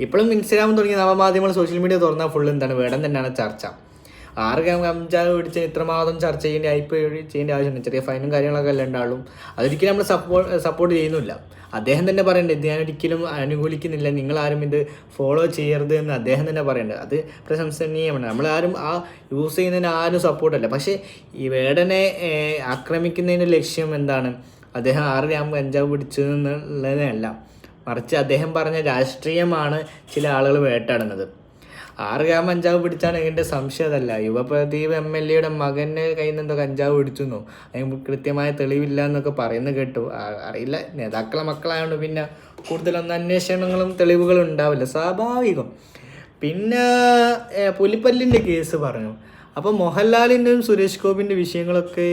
ഇപ്പോഴും ഇൻസ്റ്റാഗ്രാം തുടങ്ങിയ നവമാധ്യമങ്ങൾ സോഷ്യൽ മീഡിയ തുറന്നാൽ ഫുൾ എന്താണ്? വേടൻ തന്നെയാണ് ചർച്ച. ആറ് കഞ്ചാവ് പിടിച്ച് ഇത്രമാത്രം ചർച്ച ചെയ്യേണ്ട ആയിപ്പ് ചെയ്യേണ്ട ആവശ്യമുണ്ട് ചെറിയ ഫൈനും കാര്യങ്ങളൊക്കെ അല്ല ഉണ്ടാവും അതൊരിക്കലും നമ്മൾ സപ്പോർട്ട് സപ്പോർട്ട് ചെയ്യുന്നില്ല. അദ്ദേഹം തന്നെ പറയേണ്ടത് ഇത് ഞാൻ ഒരിക്കലും അനുകൂലിക്കുന്നില്ല. നിങ്ങൾ ആരും ഇത് ഫോളോ ചെയ്യരുത് എന്ന് അദ്ദേഹം തന്നെ പറയേണ്ടത് അത് പ്രശംസനീയമാണ്. നമ്മൾ ആരും ആ യൂസ് ചെയ്യുന്നതിന് ആരും സപ്പോർട്ടല്ല പക്ഷേ ഈ വേടനെ ആക്രമിക്കുന്നതിന്റെ ലക്ഷ്യം എന്താണ്? അദ്ദേഹം ആറ് ഗ്രാം കഞ്ചാവ് പിടിച്ചു എന്നുള്ളതിനല്ല മറിച്ച് അദ്ദേഹം പറഞ്ഞ രാഷ്ട്രീയമാണ് ചില ആളുകൾ വേട്ടാടുന്നത് ആറ് ഗ്രാം കഞ്ചാവ് പിടിച്ചാണ് ഇതിന്റെ സംശയം അതല്ല. യുവപ്രദീപ് എം എൽ എയുടെ മകന്റെ കയ്യിൽ നിന്ന് കഞ്ചാവ് പിടിച്ചെന്നോ? അതിന് കൃത്യമായ തെളിവില്ല എന്നൊക്കെ പറയുന്നത് കേട്ടു. അറിയില്ല. നേതാക്കളെ മക്കളായതുകൊണ്ട് പിന്നെ കൂടുതലൊന്നും അന്വേഷണങ്ങളും തെളിവുകളും ഉണ്ടാവില്ല. സ്വാഭാവികം. പിന്നെ പുലിപ്പല്ലിന്റെ കേസ് പറഞ്ഞു. അപ്പോൾ മോഹൻലാലിന്റെയും സുരേഷ് ഗോപിന്റെ വിഷയങ്ങളൊക്കെ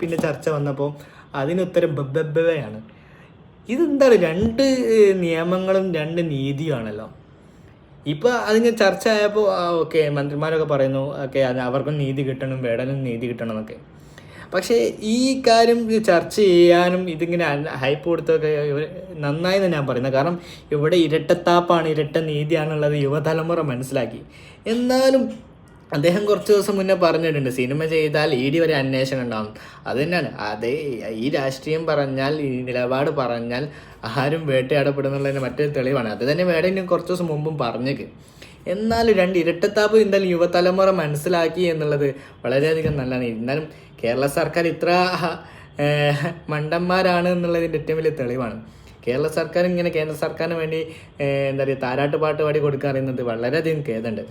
പിന്നെ ചർച്ച വന്നപ്പോൾ അതിനുത്തരം ബബ്ബയാണ് ഇതെന്താണ് രണ്ട് നിയമങ്ങളും രണ്ട് നീതിയാണല്ലോ. ഇപ്പൊ അതിന് ചർച്ച ആയപ്പോൾ ഓക്കെ മന്ത്രിമാരൊക്കെ പറയുന്നു ഓക്കെ അവർക്കും നീതി കിട്ടണം വേടനും നീതി കിട്ടണം എന്നൊക്കെ. പക്ഷേ ഈ കാര്യം ചർച്ച ചെയ്യാനും ഇതിങ്ങനെ ഹൈപ്പ് കൊടുത്തൊക്കെ നന്നായി തന്നെ ഞാൻ പറയുന്നത്. കാരണം ഇവിടെ ഇരട്ടത്താപ്പാണ് ഇരട്ട നീതിയാണുള്ളത് യുവതലമുറ മനസ്സിലാക്കി. എന്നാലും അദ്ദേഹം കുറച്ച് ദിവസം മുന്നേ പറഞ്ഞിട്ടുണ്ട് സിനിമ ചെയ്താൽ ഇ ഡി വരെ അന്വേഷണം ഉണ്ടാവും. അത് തന്നെയാണ്. അതേ ഈ രാഷ്ട്രീയം പറഞ്ഞാൽ ഈ നിലപാട് പറഞ്ഞാൽ ആരും വേട്ടയാടപ്പെടുന്നുള്ളതിന് മറ്റൊരു തെളിവാണ്. അത് തന്നെ വേടനും കുറച്ച് ദിവസം മുമ്പും പറഞ്ഞേക്ക്. എന്നാലും രണ്ട് ഇരട്ടത്താപ്പ് എന്തായാലും യുവതലമുറ മനസ്സിലാക്കി എന്നുള്ളത് വളരെയധികം നല്ലതാണ്. എന്നാലും കേരള സർക്കാർ ഇത്ര മണ്ടന്മാരാണ് എന്നുള്ളതിന്റെ ഏറ്റവും വലിയ തെളിവാണ്. കേരള സർക്കാർ ഇങ്ങനെ കേന്ദ്ര സർക്കാരിന് വേണ്ടി എന്താ പറയുക താരാട്ട് പാട്ട് പാടി കൊടുക്കുക വളരെയധികം ഖേദമുണ്ട്.